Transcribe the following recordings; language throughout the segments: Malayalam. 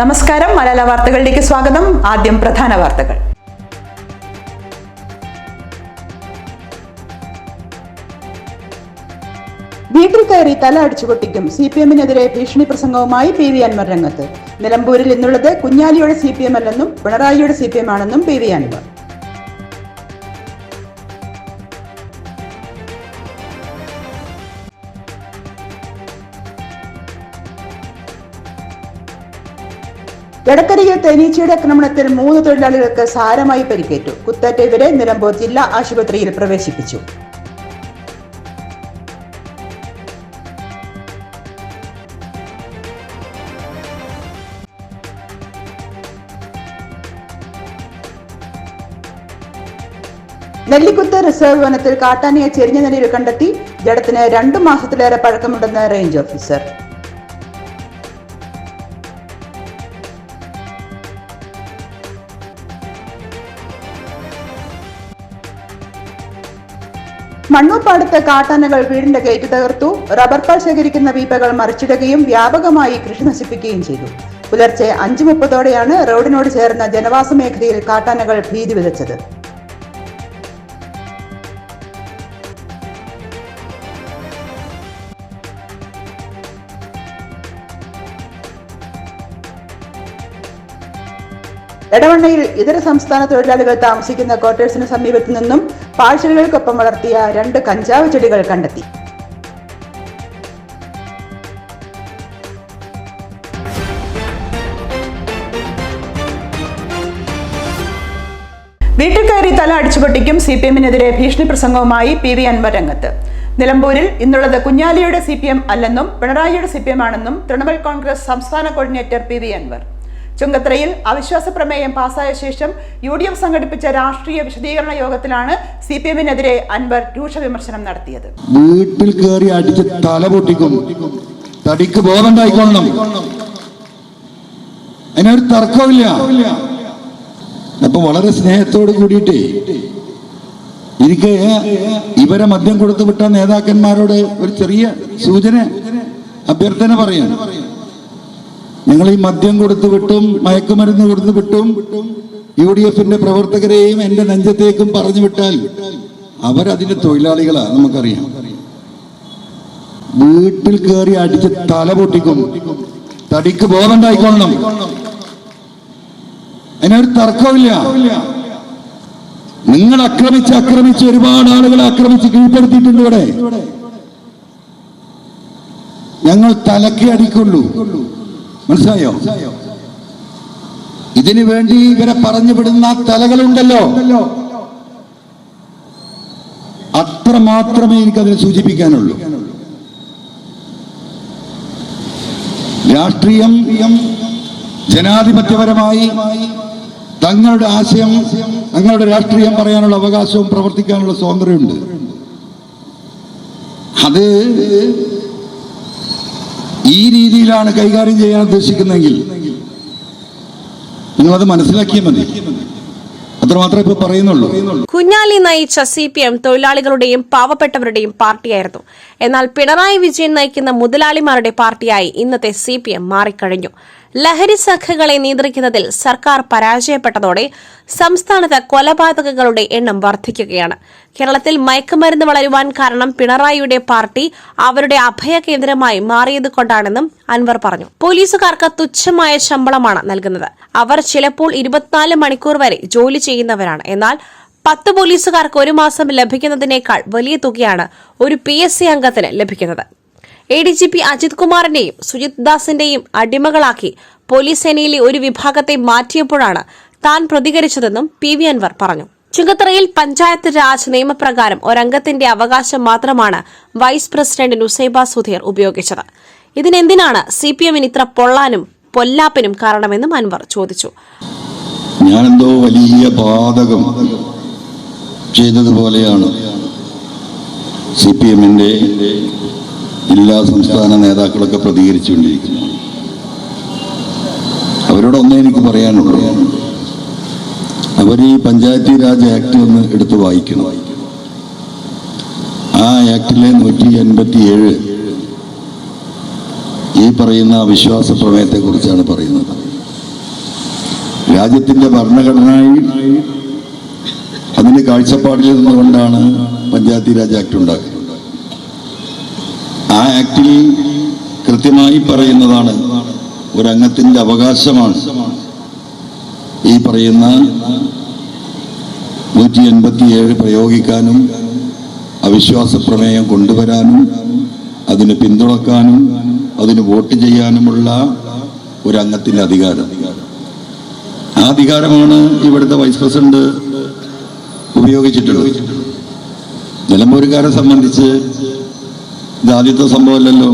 നമസ്കാരം. മലയാള വാർത്തകളിലേക്ക് സ്വാഗതം. ആദ്യം പ്രധാന വാർത്തകൾ. വീട്ടിൽ കയറി തല അടിച്ചു പൊട്ടിക്കും സി പി എമ്മിനെതിരെ ഭീഷണി പ്രസംഗവുമായി പി വി അൻവർ രംഗത്ത്. നിലമ്പൂരിൽ ഇന്നുള്ളത് കുഞ്ഞാലിയുടെ സി പി എം അല്ലെന്നും പിണറായിയുടെ സി പി എം ആണെന്നും പി വി അൻവർ. എടക്കരയിൽ തേനീച്ചയുടെ ആക്രമണത്തിൽ മൂന്ന് തൊഴിലാളികൾക്ക് സാരമായി പരിക്കേറ്റു. കുത്തേറ്റ ഇവരെ നിലമ്പൂർ ജില്ലാ ആശുപത്രിയിൽ പ്രവേശിപ്പിച്ചു. നെല്ലിക്കുത്ത് റിസർവ് വനത്തിൽ കാട്ടാനയെ ചെരിഞ്ഞ നിലയിൽ കണ്ടെത്തി. ജഡത്തിന് രണ്ടു മാസത്തിലേറെ പഴക്കമുണ്ടെന്ന് റേഞ്ച് ഓഫീസർ. മണ്ണൂപ്പാടത്ത് കാട്ടാനകൾ വീടിന്റെ ഗേറ്റ് തകർത്തു. റബ്ബർ പാൽ ശേഖരിക്കുന്ന വീപ്പകൾ മറിച്ചിടുകയും വ്യാപകമായി കൃഷി നശിപ്പിക്കുകയും ചെയ്തു. പുലർച്ചെ അഞ്ചു മുപ്പതോടെയാണ് റോഡിനോട് ചേർന്ന ജനവാസ മേഖലയിൽ കാട്ടാനകൾ ഭീതി വിതച്ചത്. എടവണ്ണയിൽ ഇതര സംസ്ഥാന തൊഴിലാളികൾ താമസിക്കുന്ന ക്വാർട്ടേഴ്സിന് സമീപത്തു നിന്നും പാഴ്ചെടികൾക്കൊപ്പം വളർത്തിയ രണ്ട് കഞ്ചാവ് ചെടികൾ കണ്ടെത്തി. വീട്ടിൽ കയറി തല അടിച്ചുപൊട്ടിക്കും സി പി എമ്മിനെതിരെ ഭീഷണി പ്രസംഗവുമായി പി വി അൻവർ രംഗത്ത്. നിലമ്പൂരിൽ ഇന്നുള്ളത് കുഞ്ഞാലിയുടെ സി പി എം അല്ലെന്നും പിണറായിയുടെ സി പി എം ആണെന്നും തൃണമൂൽ കോൺഗ്രസ് സംസ്ഥാന കോർഡിനേറ്റർ പി വി അൻവർ. ചുങ്കത്തറയിൽ അവിശ്വാസ പ്രമേയം പാസായ ശേഷം യു ഡി എഫ് സംഘടിപ്പിച്ച രാഷ്ട്രീയ വിശദീകരണ യോഗത്തിലാണ് സി പി എമ്മിനെതിരെ അൻവർ രൂക്ഷ വിമർശനം നടത്തിയത്. വീട്ടിൽ കയറി അടിച്ച് തല പൊട്ടിക്കും. തടിക്ക് ബോധമുണ്ടായിക്കൊള്ളണം അതിനൊരു തർക്കമില്ല അപ്പൊ വളരെ സ്നേഹത്തോട് കൂടിയിട്ട് എനിക്ക് ഇവരെ മദ്യം കൊടുത്തു വിട്ട നേതാക്കന്മാരോട് ഒരു ചെറിയ സൂചന അഭ്യർത്ഥന പറയാം. നിങ്ങൾ ഈ മദ്യം കൊടുത്തു വിട്ടും മയക്കുമരുന്ന് കൊടുത്തു വിട്ടും യു ഡി എഫിന്റെ പ്രവർത്തകരെയും എന്റെ നെഞ്ചത്തേക്കും പറഞ്ഞു വിട്ടാൽ അവരതിന്റെ തൊഴിലാളികളാ നമുക്കറിയാം. വീട്ടിൽ കയറി അടിച്ച് തല പൊട്ടിക്കും. തടിക്ക് ബോധമുണ്ടായിക്കൊള്ളണം അതിനൊരു തർക്കമില്ല നിങ്ങൾ ആക്രമിച്ച് ആക്രമിച്ച് ഒരുപാട് ആളുകളെ ആക്രമിച്ച് കീഴ്പ്പെടുത്തിയിട്ടുണ്ട് ഇവിടെ. ഞങ്ങൾ തലക്കേ അടിക്കുള്ളൂ. മനസ്സിലായോ? ഇതിനു വേണ്ടി ഇവരെ പറഞ്ഞു വിടുന്ന തലകളുണ്ടല്ലോ. അത്ര മാത്രമേ എനിക്കതിനെ സൂചിപ്പിക്കാനുള്ളൂ. രാഷ്ട്രീയം ജനാധിപത്യപരമായി തങ്ങളുടെ ആശയം തങ്ങളുടെ രാഷ്ട്രീയം പറയാനുള്ള അവകാശവും പ്രവർത്തിക്കാനുള്ള സ്വാതന്ത്ര്യമുണ്ട്. അത് ഈ രീതിയിലാണ് കൈകാര്യം ചെയ്യാൻ ഉദ്ദേശിക്കുന്നതെങ്കിൽ നിങ്ങളത് മനസ്സിലാക്കിയാൽ മതി. ഇപ്പൊ പറയുന്നുള്ളൂ. കുഞ്ഞാലി നയിച്ച സി പി എം തൊഴിലാളികളുടെയും പാവപ്പെട്ടവരുടെയും പാർട്ടിയായിരുന്നു. എന്നാൽ പിണറായി വിജയൻ നയിക്കുന്ന മുതലാളിമാരുടെ പാർട്ടിയായി ഇന്നത്തെ സി പി എം മാറിക്കഴിഞ്ഞു. ലഹരി സംഘങ്ങളെ നിയന്ത്രിക്കുന്നതിൽ സർക്കാർ പരാജയപ്പെട്ടതോടെ സംസ്ഥാനത്ത് കൊലപാതകങ്ങളുടെ എണ്ണം വർദ്ധിക്കുകയാണ് കേരളത്തിൽ മയക്കുമരുന്ന് വളരുവാൻ കാരണം പിണറായിയുടെ പാർട്ടി അവരുടെ അഭയ കേന്ദ്രമായി മാറിയത് കൊണ്ടാണെന്നും അൻവർ പറഞ്ഞു. പോലീസുകാർക്ക് തുച്ഛമായ ശമ്പളമാണ് നൽകുന്നത്. അവർ ചിലപ്പോൾ ഇരുപത്തിനാല് മണിക്കൂർ വരെ ജോലി ചെയ്യുന്നവരാണ്. എന്നാൽ പത്ത് പോലീസുകാർക്ക് ഒരു മാസം ലഭിക്കുന്നതിനേക്കാൾ വലിയ തുകയാണ് ഒരു പി അംഗത്തിന് ലഭിക്കുന്നത്. A D G P Ajith കുമാറിന്റെയും Sujith ദാസിന്റെയും അടിമകളാക്കി പോലീസ് സേനയിലെ ഒരു വിഭാഗത്തെ മാറ്റിയപ്പോഴാണ് താൻ പ്രതികരിച്ചതെന്നും പി വി അൻവർ പറഞ്ഞു. ചുങ്കത്തറയിൽ പഞ്ചായത്ത് രാജ് നിയമപ്രകാരം ഒരംഗത്തിന്റെ അവകാശം മാത്രമാണ് വൈസ് പ്രസിഡന്റ് നുസൈബ സുധീർ ഉപയോഗിച്ചത്. ഇതിനെന്തിനാണ് സി പി എമ്മിന് ഇത്ര പൊള്ളാനും പൊല്ലാപ്പിനും കാരണമെന്നും അൻവർ ചോദിച്ചു. ഞാനെന്തോ വലിയ പാതകം ചെയ്തതുപോലെയാണ് സി പി എമ്മിന്റെ ജില്ലാ സംസ്ഥാന നേതാക്കളൊക്കെ പ്രതികരിച്ചുകൊണ്ടിരിക്കുന്നു. അവരോടൊന്നേ എനിക്ക് പറയാനുള്ളൂ. അവർ ഈ പഞ്ചായത്തി രാജ് ആക്ട് ഒന്ന് എടുത്ത് വായിക്കണം. ആ ആക്ടിലെ നൂറ്റി എൺപത്തി ഏഴ് ഈ പറയുന്ന വിശ്വാസ പ്രമേയത്തെ കുറിച്ചാണ് പറയുന്നത്. രാജ്യത്തിന്റെ ഭരണഘടനയിൽ അതിന്റെ കാഴ്ചപ്പാടിൽ നിന്നുകൊണ്ടാണ് പഞ്ചായത്തി രാജ് ആക്ട് ഉണ്ടാക്കുന്നത് ആ ആക്ടിൽ കൃത്യമായി പറയുന്നതാണ് ഒരംഗത്തിന്റെ അവകാശമാണ്. ഈ പറയുന്ന നൂറ്റി എൺപത്തിയേഴ് പ്രയോഗിക്കാനും അവിശ്വാസ പ്രമേയം കൊണ്ടുവരാനും അതിന് പിന്തുണക്കാനും അതിന് വോട്ട് ചെയ്യാനുമുള്ള ഒരംഗത്തിന്റെ അധികാരം. ആ അധികാരമാണ് ഇവിടുത്തെ വൈസ് പ്രസിഡന്റ് ഉപയോഗിച്ചിട്ടുള്ളത്. നിലമ്പൂരുകാരെ സംബന്ധിച്ച് ഇത് ആദ്യത്തെ സംഭവമല്ലല്ലോ.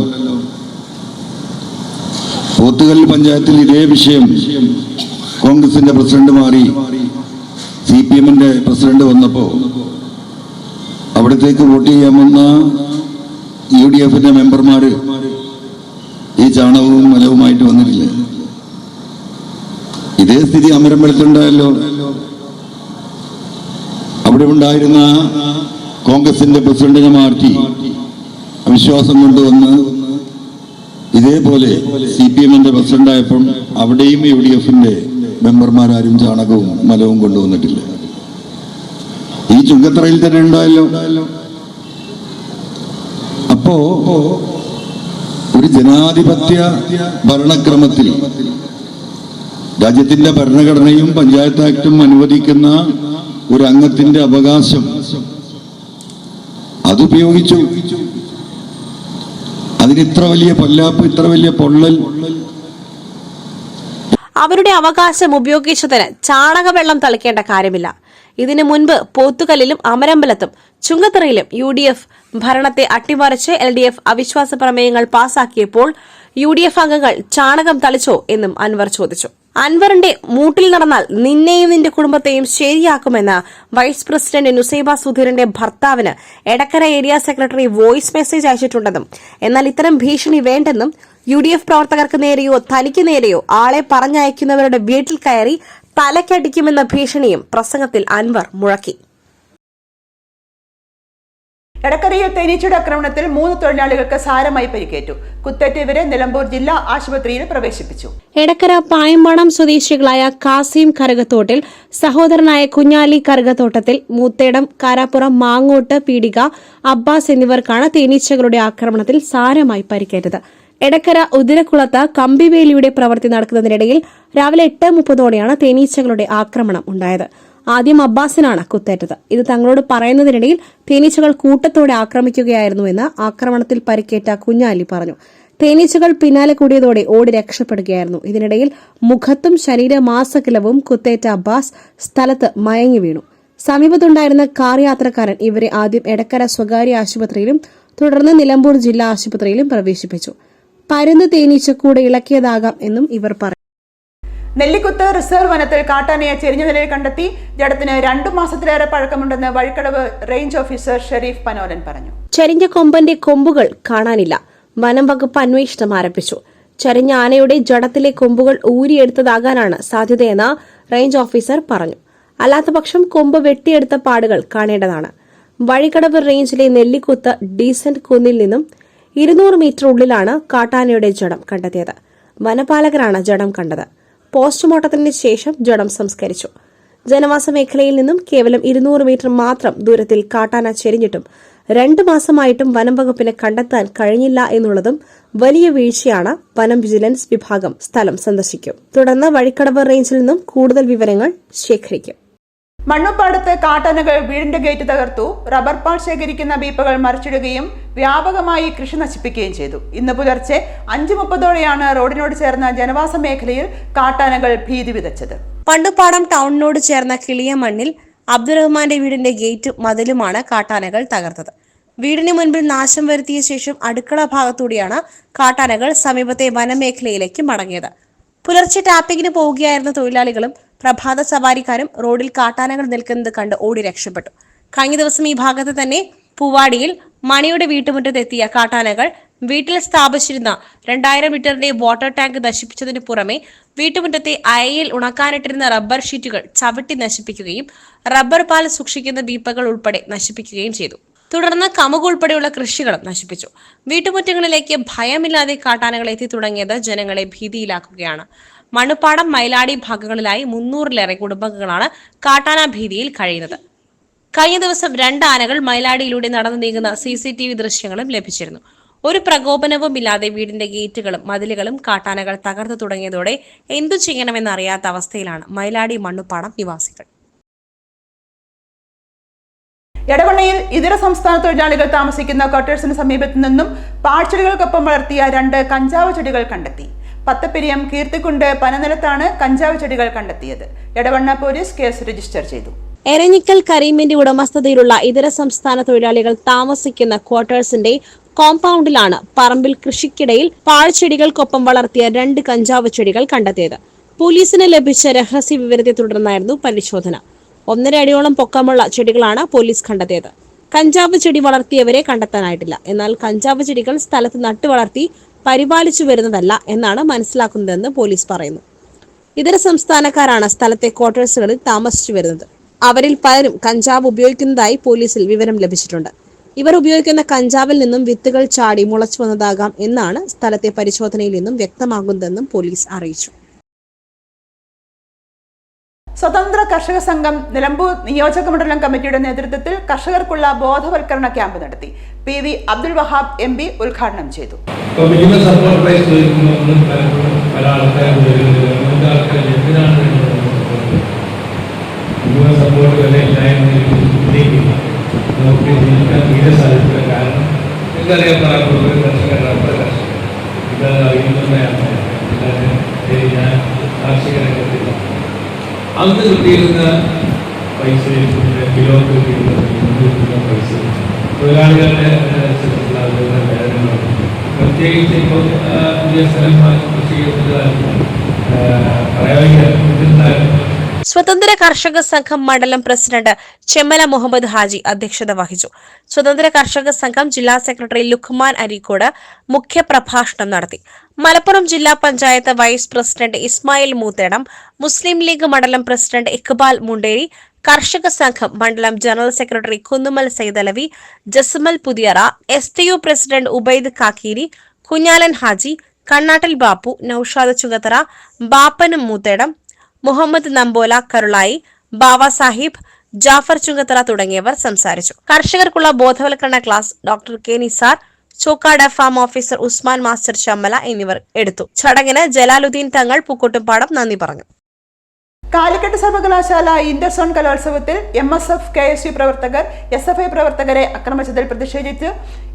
പോത്തുകല്ല് പഞ്ചായത്തിൽ ഇതേ വിഷയം കോൺഗ്രസിന്റെ പ്രസിഡന്റ് മാറി സി പി എമ്മിന്റെ പ്രസിഡന്റ് വന്നപ്പോ അവിടത്തേക്ക് വോട്ട് ചെയ്യാൻ വന്ന യു ഡി എഫിന്റെ മെമ്പർമാര് ഈ ചാണകവും മലവുമായിട്ട് വന്നിട്ടില്ല. ഇതേ സ്ഥിതി അമരമ്പലത്തുണ്ടായല്ലോ അവിടെ ഉണ്ടായിരുന്ന കോൺഗ്രസിന്റെ പ്രസിഡന്റിനെ മാറ്റി അവിശ്വാസം കൊണ്ടുവന്ന് ഇതേപോലെ സി പി എമ്മിന്റെ പ്രസിഡന്റായപ്പം അവിടെയും യു ഡി എഫിന്റെ മെമ്പർമാരാരും ചാണകവും മലവും കൊണ്ടുവന്നിട്ടില്ല. ഈ ചുങ്കത്തറയിൽ തന്നെ ഉണ്ടായല്ലോ. അപ്പോ ഒരു ജനാധിപത്യ ഭരണക്രമത്തിൽ രാജ്യത്തിന്റെ ഭരണഘടനയും പഞ്ചായത്ത് ആക്ടും അനുവദിക്കുന്ന ഒരു അംഗത്തിന്റെ അവകാശം അതുപയോഗിച്ചു. അതിന് ഇത്ര വലിയ പൊല്ലാപ്പ് ഇത്ര വലിയ പൊള്ളൽ. അവരുടെ അവകാശം ഉപയോഗിച്ചതിന് ചാണകവെള്ളം തളിക്കേണ്ട കാര്യമില്ല. ഇതിനു മുൻപ് പോത്തുകല്ലിലും അമരമ്പലത്തും ചുങ്കത്തറയിലും യു ഡി എഫ് ഭരണത്തെ അട്ടിമറിച്ച് എൽ ഡി എഫ് അവിശ്വാസ പ്രമേയങ്ങൾ പാസാക്കിയപ്പോൾ യു ഡി എഫ് അംഗങ്ങൾ ചാണകം തളിച്ചോ എന്നും അൻവർ ചോദിച്ചു. അൻവറിന്റെ മൂട്ടിൽ നടന്നാൽ നിന്നെയും നിന്റെ കുടുംബത്തെയും ശരിയാക്കുമെന്ന് വൈസ് പ്രസിഡന്റ് നുസൈബ സുധീറിന്റെ ഭർത്താവിന് Edakkara area secretary voice message അയച്ചിട്ടുണ്ടെന്നും എന്നാൽ ഇത്തരം ഭീഷണി വേണ്ടെന്നും യു ഡി എഫ് പ്രവർത്തകർക്ക് നേരെയോ തനിക്ക് നേരെയോ ആളെ പറഞ്ഞയക്കുന്നവരുടെ വീട്ടിൽ കയറി തലക്കടിക്കുമെന്ന ഭീഷണിയും പ്രസംഗത്തിൽ അൻവർ മുഴക്കി. എടക്കരയിൽ തേനീച്ചയുടെ ആക്രമണത്തിൽ മൂന്ന് തൊഴിലാളികൾക്ക് സാരമായി പരിക്കേറ്റു. കുത്തേറ്റവരെ നിലമ്പൂർ ജില്ലാ ആശുപത്രിയിൽ പ്രവേശിപ്പിച്ചു. എടക്കര പായമ്പാണം സ്വദേശികളായ കാസിം കരകത്തോട്ടിൽ സഹോദരനായ കുഞ്ഞാലി കരകത്തോട്ടത്തിൽ മൂത്തേടം കാരാപ്പുറം മാങ്ങോട്ട് പീടിക അബ്ബാസ് എന്നിവർക്കാണ് തേനീച്ചകളുടെ ആക്രമണത്തിൽ സാരമായി പരിക്കേറ്റത്. എടക്കര ഉദിരക്കുളത്ത് കമ്പിവേലിയുടെ പ്രവൃത്തി നടക്കുന്നതിനിടയിൽ രാവിലെ എട്ട് മുപ്പതോടെയാണ് തേനീച്ചകളുടെ ആക്രമണം ഉണ്ടായത്. ആദ്യം അബ്ബാസിനാണ് കുത്തേറ്റത്. ഇത് തങ്ങളോട് പറയുന്നതിനിടയിൽ തേനീച്ചകൾ കൂട്ടത്തോടെ ആക്രമിക്കുകയായിരുന്നുവെന്ന് ആക്രമണത്തിൽ പരിക്കേറ്റ കുഞ്ഞാലി പറഞ്ഞു. തേനീച്ചകൾ പിന്നാലെ കൂടിയതോടെ ഓടി രക്ഷപ്പെടുകയായിരുന്നു. ഇതിനിടയിൽ മുഖത്തും ശരീരമാസകലവും കുത്തേറ്റ അബ്ബാസ് സ്ഥലത്ത് മയങ്ങി വീണു. സമീപത്തുണ്ടായിരുന്ന കാർ യാത്രക്കാരൻ ഇവരെ ആദ്യം എടക്കര സ്വകാര്യ ആശുപത്രിയിലും തുടർന്ന് നിലമ്പൂർ ജില്ലാ ആശുപത്രിയിലും പ്രവേശിപ്പിച്ചു. പരുന്ന് തേനീച്ചക്കൂടെ ഇളക്കിയതാകാം എന്നും ഇവർ പറഞ്ഞു നെല്ലിക്കുത്ത് റിസർവ് വനത്തിൽ കാട്ടാനയെ ചെരിഞ്ഞ നിലയിൽ കണ്ടെത്തി. ജഡത്തിന് രണ്ടു മാസത്തിലേറെ പഴക്കമുണ്ടെന്ന് വഴിക്കടവ് റേഞ്ച് ഓഫീസർ ഷെരീഫ് പനോലൻ പറഞ്ഞു. ചരിഞ്ഞ കൊമ്പന്റെ കൊമ്പുകൾ കാണാനില്ല. വനം വകുപ്പ് അന്വേഷണം ആരംഭിച്ചു. ചരിഞ്ഞ ആനയുടെ ജഡത്തിലെ കൊമ്പുകൾ ഊരിയെടുത്തതാകാനാണ് സാധ്യതയെന്ന് റേഞ്ച് ഓഫീസർ പറഞ്ഞു. അല്ലാത്തപക്ഷം കൊമ്പ് വെട്ടിയെടുത്ത പാടുകൾ കാണേണ്ടതാണ്. വഴിക്കടവ് റേഞ്ചിലെ നെല്ലിക്കുത്ത് ഡീസന്റ് കുന്നിൽ നിന്നും ഇരുന്നൂറ് മീറ്റർ ഉള്ളിലാണ് കാട്ടാനയുടെ ജഡം കണ്ടെത്തിയത്. വനപാലകരാണ് ജഡം കണ്ടത്. പോസ്റ്റ്മോർട്ടത്തിന് ശേഷം ജഡം സംസ്കരിച്ചു. ജനവാസ മേഖലയിൽ നിന്നും കേവലം ഇരുന്നൂറ് മീറ്റർ മാത്രം ദൂരത്തിൽ കാട്ടാന ചെരിഞ്ഞിട്ടും രണ്ടു മാസമായിട്ടും വനം വകുപ്പിനെ കണ്ടെത്താൻ കഴിഞ്ഞില്ല എന്നുള്ളതും വലിയ വീഴ്ചയാണ് വനം വിജിലൻസ് വിഭാഗം സ്ഥലം സന്ദർശിക്കും. തുടർന്ന് വഴിക്കടവ് റേഞ്ചിൽ നിന്നും കൂടുതൽ വിവരങ്ങൾ ശേഖരിക്കും. മണ്ണുപ്പാടത്ത് കാട്ടാനകൾ വീടിന്റെ ഗേറ്റ് തകർത്തു. റബ്ബർ പാൽ ശേഖരിക്കുന്ന ബീപ്പകൾ മറിച്ചിടുകയും വ്യാപകമായി കൃഷി നശിപ്പിക്കുകയും ചെയ്തു. ഇന്ന് പുലർച്ചെ അഞ്ചു മുപ്പതോടെയാണ് റോഡിനോട് ചേർന്ന ജനവാസ മേഖലയിൽ കാട്ടാനകൾ ഭീതി വിതച്ചത്. പണ്ടുപാടം ടൗണിനോട് ചേർന്ന കിളിയ മണ്ണിൽ അബ്ദുറഹ്മാന്റെ വീടിന്റെ ഗേറ്റ് മതിലുമാണ് കാട്ടാനകൾ തകർത്തത്. വീടിന് മുൻപിൽ നാശം വരുത്തിയ ശേഷം അടുക്കള ഭാഗത്തൂടെയാണ് കാട്ടാനകൾ സമീപത്തെ വനമേഖലയിലേക്ക് മടങ്ങിയത്. പുലർച്ചെ ടാപ്പിങ്ങിന് പോവുകയായിരുന്ന തൊഴിലാളികളും പ്രഭാത സവാരിക്കാരും റോഡിൽ കാട്ടാനകൾ നിൽക്കുന്നത് കണ്ട് ഓടി രക്ഷപ്പെട്ടു. കഴിഞ്ഞ ദിവസം ഈ ഭാഗത്ത് തന്നെ പൂവാടിയിൽ മണിയുടെ വീട്ടുമുറ്റത്തെത്തിയ കാട്ടാനകൾ വീട്ടിൽ സ്ഥാപിച്ചിരുന്ന രണ്ടായിരം ലിറ്ററിന്റെ വാട്ടർ ടാങ്ക് നശിപ്പിച്ചതിന് പുറമെ വീട്ടുമുറ്റത്തെ അയയിൽ ഉണക്കാനിട്ടിരുന്ന റബ്ബർ ഷീറ്റുകൾ ചവിട്ടി നശിപ്പിക്കുകയും റബ്ബർ പാൽ സൂക്ഷിക്കുന്ന ദീപകൾ ഉൾപ്പെടെ നശിപ്പിക്കുകയും ചെയ്തു. തുടർന്ന് കമുക് ഉൾപ്പെടെയുള്ള കൃഷികളും നശിപ്പിച്ചു. വീട്ടുമുറ്റങ്ങളിലേക്ക് ഭയമില്ലാതെ കാട്ടാനകൾ എത്തി തുടങ്ങിയത് ജനങ്ങളെ ഭീതിയിലാക്കുകയാണ്. മണ്ണുപ്പാടം മൈലാടി ഭാഗങ്ങളിലായി മുന്നൂറിലേറെ കുടുംബങ്ങളാണ് കാട്ടാന ഭീതിയിൽ കഴിയുന്നത്. കഴിഞ്ഞ ദിവസം രണ്ട് ആനകൾ മൈലാടിയിലൂടെ നടന്നു നീങ്ങുന്ന സി സി ടി വി ദൃശ്യങ്ങളും ലഭിച്ചിരുന്നു. ഒരു പ്രകോപനവും ഇല്ലാതെ വീടിന്റെ ഗേറ്റുകളും മതിലുകളും കാട്ടാനകൾ തകർത്തു തുടങ്ങിയതോടെ എന്തു ചെയ്യണമെന്നറിയാത്ത അവസ്ഥയിലാണ് മൈലാടി മണ്ണുപ്പാടം നിവാസികൾ. എടവണ്ണയിൽ ഇതര സംസ്ഥാന തൊഴിലാളികൾ താമസിക്കുന്ന ക്വാർട്ടേഴ്സിന് സമീപത്തു നിന്നും പാഴ്ചെടികൾക്കൊപ്പം വളർത്തിയ രണ്ട് കഞ്ചാവ് ചെടികൾ കണ്ടെത്തി. പത്തപ്പെരിയം കീർത്തിക്കുണ്ട് പനനിലത്താണ് കഞ്ചാവ് ചെടികൾ കണ്ടെത്തിയത്. എടവണ്ണ പോലീസ് കേസ് രജിസ്റ്റർ ചെയ്തു. എരഞ്ഞിക്കൽ കരീമിന്റെ ഉടമസ്ഥതയിലുള്ള ഇതര സംസ്ഥാന തൊഴിലാളികൾ താമസിക്കുന്ന ക്വാർട്ടേഴ്സിന്റെ കോമ്പൗണ്ടിലാണ് പറമ്പിൽ കൃഷിക്കിടയിൽ പാഴ്ചെടികൾക്കൊപ്പം വളർത്തിയ രണ്ട് കഞ്ചാവ് ചെടികൾ കണ്ടെത്തിയത്. പോലീസിന് ലഭിച്ച രഹസ്യ വിവരത്തെ തുടർന്നായിരുന്നു പരിശോധന. ഒന്നര അടിയോളം പൊക്കമുള്ള ചെടികളാണ് പോലീസ് കണ്ടെത്തിയത്. കഞ്ചാവ് ചെടി വളർത്തിയവരെ കണ്ടെത്താനായിട്ടില്ല. എന്നാൽ കഞ്ചാവ് ചെടികൾ സ്ഥലത്ത് നട്ടു വളർത്തി പരിപാലിച്ചു വരുന്നതല്ല എന്നാണ് മനസ്സിലാക്കുന്നതെന്ന് പോലീസ് പറയുന്നു. ഇതര സംസ്ഥാനക്കാരാണ് സ്ഥലത്തെ ക്വാർട്ടേഴ്സുകളിൽ താമസിച്ചു വരുന്നത്. അവരിൽ പലരും കഞ്ചാവ് ഉപയോഗിക്കുന്നതായി പോലീസിൽ വിവരം ലഭിച്ചിട്ടുണ്ട്. ഇവർ ഉപയോഗിക്കുന്ന കഞ്ചാവിൽ നിന്നും വിത്തുകൾ ചാടി മുളച്ചു വന്നതാകാം എന്നാണ് സ്ഥലത്തെ പരിശോധനയിൽ നിന്നും വ്യക്തമാകുന്നതെന്നും പോലീസ് അറിയിച്ചു. സ്വതന്ത്ര കർഷക സംഘം നിലമ്പൂർ നിയോജക മണ്ഡലം കമ്മിറ്റിയുടെ നേതൃത്വത്തിൽ കർഷകർക്കുള്ള ബോധവൽക്കരണ ക്യാമ്പ് നടത്തി. P V Abdul Wahab M P ഉദ്ഘാടനം ചെയ്തു. ഇപ്പോൾ മിനിമം സപ്പോർട്ട് പ്രൈസ് ചോദിക്കുമ്പോൾ പലപ്പോഴും പല ആൾക്കാരും വരുന്നത് നമുക്ക് ആൾക്കാർ എന്തിനാണ് മിനിമം സപ്പോർട്ട് വില ഇല്ല എന്ന് ഉന്നയിക്കില്ല നമുക്ക് ജീവിക്കാൻ തീരെ സാധിക്കില്ല. കാരണം നിങ്ങൾക്കറിയാം പറയാറുള്ളത് കർഷകർ. റബ്ബർ അറിയുന്നതാണ് ഞാൻ കാർഷിക രംഗത്തില്ല അന്ന് കിട്ടിയിരുന്ന പൈസ കിലോ കിട്ടിയിരുന്ന പൈസ തൊഴിലാളികളുടെ അതുപോലെ വേതനങ്ങൾ പ്രത്യേകിച്ച് ഇപ്പോൾ പുതിയ സ്ഥലം കൃഷി ചെയ്യുന്നതായിരുന്നു പറയാൻ സ്വതന്ത്ര കർഷക സംഘം മണ്ഡലം പ്രസിഡന്റ് ചെമ്മല മുഹമ്മദ് ഹാജി അധ്യക്ഷത വഹിച്ചു. സ്വതന്ത്ര കർഷക സംഘം ജില്ലാ സെക്രട്ടറി ലുഖ്മാൻ അരീക്കോട് മുഖ്യപ്രഭാഷണം നടത്തി. മലപ്പുറം ജില്ലാ പഞ്ചായത്ത് വൈസ് പ്രസിഡന്റ് ഇസ്മായിൽ മൂത്തേടം മുസ്ലിം ലീഗ് മണ്ഡലം പ്രസിഡന്റ് ഇക്ബാൽ മുണ്ടേരി കർഷക സംഘം മണ്ഡലം general secretary Kunnumal Saithalavi Jasmal Puthiyara S T U president Ubaid Kakkeeri Kunhalan Haji Kannattil Bappu Naushad Chungathara ബാപ്പനും Moothedam Muhammad Nambola Karulai Bava Sahib Jafar Chungathara തുടങ്ങിയവർ സംസാരിച്ചു. കർഷകർക്കുള്ള ബോധവൽക്കരണ class doctor K Nisar Chokkad farm officer Usman master Chammala എന്നിവർ എടുത്തു. ചടങ്ങിന് ജലാലുദ്ദീൻ തങ്ങൾ പൂക്കോട്ടുംപാടം നന്ദി പറഞ്ഞു. കാലിക്കറ്റ് സർവകലാശാല ഇന്റർസോൺ കലോത്സവത്തിൽ M S F K S U പ്രവർത്തകർ എസ് എഫ് ഐ പ്രവർത്തകരെ ആക്രമിച്ചതിൽ പ്രതിഷേധിച്ച്.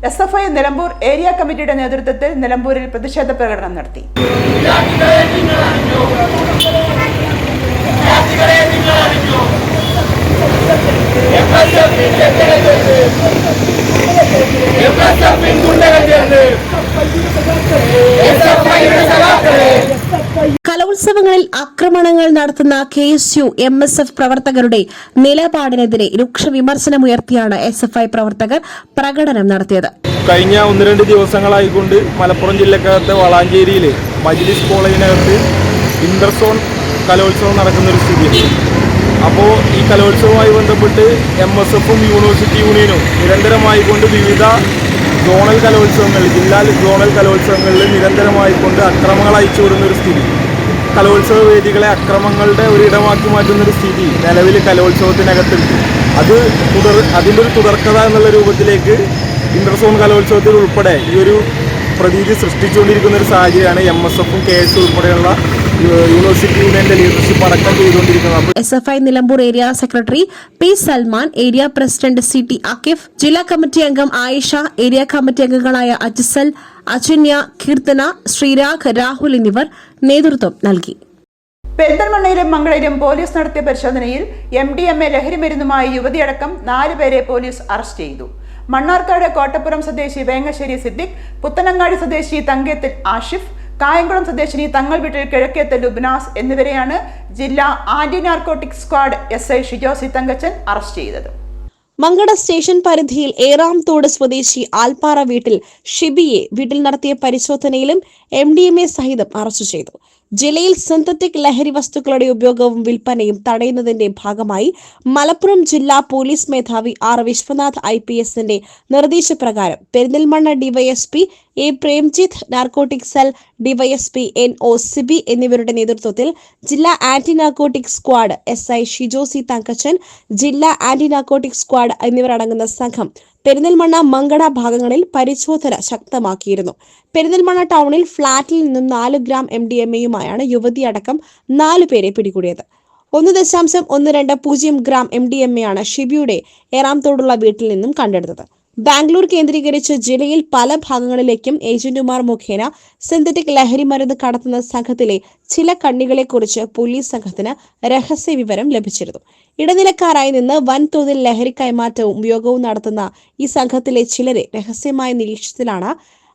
S F I Nilambur area കമ്മിറ്റിയുടെ നേതൃത്വത്തിൽ നിലമ്പൂരിൽ പ്രതിഷേധ പ്രകടനം നടത്തി. കലോത്സവങ്ങളിൽ ആക്രമണങ്ങൾ നടത്തുന്ന K S U M S F പ്രവർത്തകരുടെ നിലപാടിനെതിരെ രൂക്ഷ വിമർശനമുയർത്തിയാണ് എസ് എഫ് ഐ പ്രവർത്തകർ പ്രകടനം നടത്തിയത്. കഴിഞ്ഞ ഒന്ന് രണ്ട് ദിവസങ്ങളായിക്കൊണ്ട് മലപ്പുറം ജില്ലക്കകത്തെ വളാഞ്ചേരിയിലെ മജ്ലിസ് കോളേജിനകത്ത് ഇന്റർസോൺ കലോത്സവം നടക്കുന്ന ഒരു സ്ഥിതിയുണ്ട് അപ്പോൾ ഈ കലോത്സവവുമായി ബന്ധപ്പെട്ട് എം എസ് എഫും യൂണിവേഴ്സിറ്റി യൂണിയനും നിരന്തരമായി കൊണ്ട് വിവിധ സോണൽ കലോത്സവങ്ങൾ ജില്ലാ സോണൽ കലോത്സവങ്ങളിൽ നിരന്തരമായി കൊണ്ട് അക്രമങ്ങൾ അയച്ചു വിടുന്നൊരു സ്ഥിതി. കലോത്സവ വേദികളെ അക്രമങ്ങളുടെ ഒരിടമാക്കി മാറ്റുന്ന ഒരു സ്ഥിതി നിലവിൽ കലോത്സവത്തിനകത്തുണ്ട്. അത് തുടർ അതിന്റെ ഒരു തുടർക്കഥ എന്നുള്ള രൂപത്തിലേക്ക് ഇന്റർസോൺ കലോത്സവത്തിൽ ഉൾപ്പെടെ ഈ ഒരു പ്രതീതി സൃഷ്ടിച്ചുകൊണ്ടിരിക്കുന്ന ഒരു സാഹചര്യമാണ് എം എസ് എഫും കെ എസ് ഉൾപ്പെടെയുള്ള യൂണിവേഴ്സിറ്റി യൂണിയന്റെ ലീഡർഷിപ്പ് അടക്കം ചെയ്തുകൊണ്ടിരിക്കുന്നത്. S F I Nilambur area secretary P Salman area president C T Akif ജില്ലാ കമ്മിറ്റി അംഗം ആയിഷ ഏരിയ കമ്മിറ്റി അംഗങ്ങളായ അജ്സൽ അജന്യ കീർത്തന ശ്രീരാഗ് രാഹുൽ എന്നിവർ നേതൃത്വം നൽകി. പെരിന്തൽമണ്ണയിലും മംഗളയിലും പോലീസ് നടത്തിയ പരിശോധനയിൽ എം ഡി എം എ ലഹരിമരുന്നുമായി യുവതിയടക്കം നാലുപേരെ പോലീസ് അറസ്റ്റ് ചെയ്തു. മണ്ണാർക്കാട് കോട്ടപ്പുറം സ്വദേശി വേങ്ങശ്ശേരി സിദ്ദിഖ് പുത്തനങ്ങാടി സ്വദേശി തങ്കേത്തിൽ ആഷിഫ് കായംകുളം സ്വദേശിനി തങ്ങൾ വീട്ടിൽ കിഴക്കേത്തൽ ലുബ്നാസ് എന്നിവരെയാണ് ജില്ലാ anti narcotic squad S I Shijo C Thankachan arrest ചെയ്തത്. മങ്കട സ്റ്റേഷൻ പരിധിയിൽ ഏറാംതോട് സ്വദേശി ആൽപ്പാറ വീട്ടിൽ ഷിബിയെ വീട്ടിൽ നടത്തിയ പരിശോധനയിലും എം ഡി എം എ സഹിതം അറസ്റ്റ് ചെയ്തു. ജില്ലയിൽ സിന്തറ്റിക് ലഹരി വസ്തുക്കളുടെ ഉപയോഗവും വിൽപ്പനയും തടയുന്നതിന്റെ ഭാഗമായി മലപ്പുറം ജില്ലാ പോലീസ് മേധാവി ആർ വിശ്വനാഥ് ഐ പി എസിന്റെ നിർദ്ദേശപ്രകാരം Perinthalmanna DYSP A Premjith narcotic cell DYSP N O Sibi എന്നിവരുടെ നേതൃത്വത്തിൽ ജില്ലാ anti narcotic squad S I Shijo C Thankachan ജില്ലാ ആന്റി നാർക്കോട്ടിക് സ്ക്വാഡ് എന്നിവരടങ്ങുന്ന സംഘം പെരിന്തൽമണ്ണ മങ്കട ഭാഗങ്ങളിൽ പരിശോധന ശക്തമാക്കിയിരുന്നു. പെരിന്തൽമണ്ണ ടൗണിൽ ഫ്ളാറ്റിൽ നിന്നും നാല് ഗ്രാം എം ഡി എം എയുമായാണ് യുവതിയടക്കം നാലു പേരെ പിടികൂടിയത്. ഒന്ന് ദശാംശം ഒന്ന് രണ്ട് പൂജ്യം gram M D M A ആണ് ഷിബിയുടെ ഏറാംതോടുള്ള വീട്ടിൽ നിന്നും കണ്ടെടുത്തത്. ബാംഗ്ലൂർ കേന്ദ്രീകരിച്ച് ജില്ലയിൽ പല ഭാഗങ്ങളിലേക്കും ഏജന്റുമാർ മുഖേന സിന്തറ്റിക് ലഹരി മരുന്ന് കടത്തുന്ന സംഘത്തിലെ ചില കണ്ണികളെക്കുറിച്ച് പോലീസ് സംഘത്തിന് രഹസ്യ വിവരം ലഭിച്ചിരുന്നു. ഇടനിലക്കാരായി നിന്ന് വൻതോതിൽ ലഹരി കൈമാറ്റവും ഉപയോഗവും നടത്തുന്ന ഈ സംഘത്തിലെ ചിലരെ രഹസ്യമായ നിരീക്ഷണത്തിലാണ്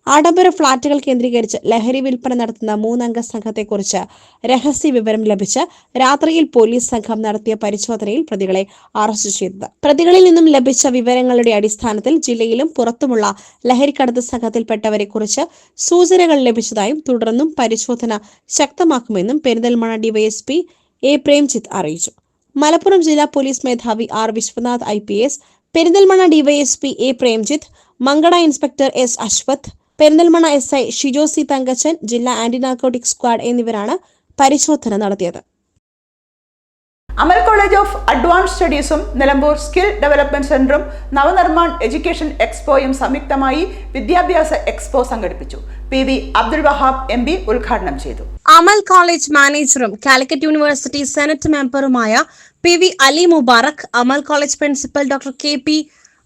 ആഡംബര ഫ്ളാറ്റുകൾ കേന്ദ്രീകരിച്ച് ലഹരി വിൽപ്പന നടത്തുന്ന മൂന്നംഗ സംഘത്തെക്കുറിച്ച് രഹസ്യ വിവരം ലഭിച്ച് രാത്രിയിൽ പോലീസ് സംഘം നടത്തിയ പരിശോധനയിൽ പ്രതികളെ അറസ്റ്റ് ചെയ്തത്. പ്രതികളിൽ നിന്നും ലഭിച്ച വിവരങ്ങളുടെ അടിസ്ഥാനത്തിൽ ജില്ലയിലും പുറത്തുമുള്ള ലഹരിക്കടത്ത് സംഘത്തിൽപ്പെട്ടവരെ കുറിച്ച് സൂചനകൾ ലഭിച്ചതായും തുടർന്നും പരിശോധന ശക്തമാക്കുമെന്നും പെരിന്തൽമണ്ണ ഡിവൈഎസ്പി എ പ്രേംജിത്ത് അറിയിച്ചു. മലപ്പുറം ജില്ലാ പോലീസ് മേധാവി R Viswanath I P S Perinthalmanna DYSP A Premjith Mankada inspector S Ashwath Perinthalmanna S I Shijo C Thankachan ജില്ലാ ആന്റി നാർക്കോട്ടിക് സ്ക്വാഡ് എന്നിവരാണ് പരിശോധന നടത്തിയത്. അമൽ കോളേജ് ഓഫ് അഡ്വാൻസ് സ്റ്റഡീസും നിലമ്പൂർ സ്കിൽ ഡെവലപ്മെന്റ് സെന്ററും നവനിർമ്മാൺ എഡ്യൂക്കേഷൻ എക്സ്പോയും സംയുക്തമായി വിദ്യാഭ്യാസ എക്സ്പോ സംഘടിപ്പിച്ചു. P V Abdul Wahab M P ഉദ്ഘാടനം ചെയ്തു. അമൽ കോളേജ് മാനേജറും Calicut university senate മെമ്പറുമായ P V Ali Mubarak Amal college principal doctor K P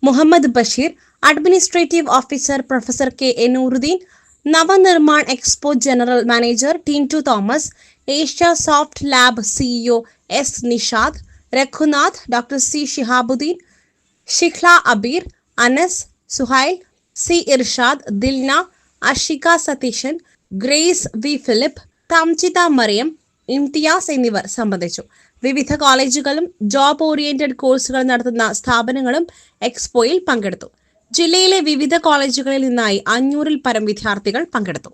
Muhammad Basheer administrative officer professor K A Nooruddin Navanirman expo general manager Tintu Thomas Asia soft lab CEO S Nishad Raghunath doctor C Shihabuddin Shikhla Abeer Anas Suhail C Irshad Dilna Ashika Satheesan Grace V Philip Thamchitha Mariyam Imthiyas എന്നിവർ സംബന്ധിച്ചു. വിവിധ കോളേജുകളും ജോബ് ഓറിയന്റഡ് കോഴ്സുകൾ നടത്തുന്ന സ്ഥാപനങ്ങളും എക്സ്പോയിൽ പങ്കെടുത്തു. ജില്ലയിലെ വിവിധ കോളേജുകളിൽ നിന്നായി അഞ്ഞൂറിൽ പരം വിദ്യാർത്ഥികൾ പങ്കെടുത്തു.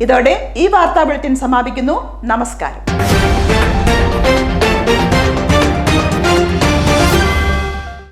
ഇതോടെ ഈ വാർത്താ ബുള്ളറ്റിൻ സമാപിക്കുന്നു. നമസ്കാരം.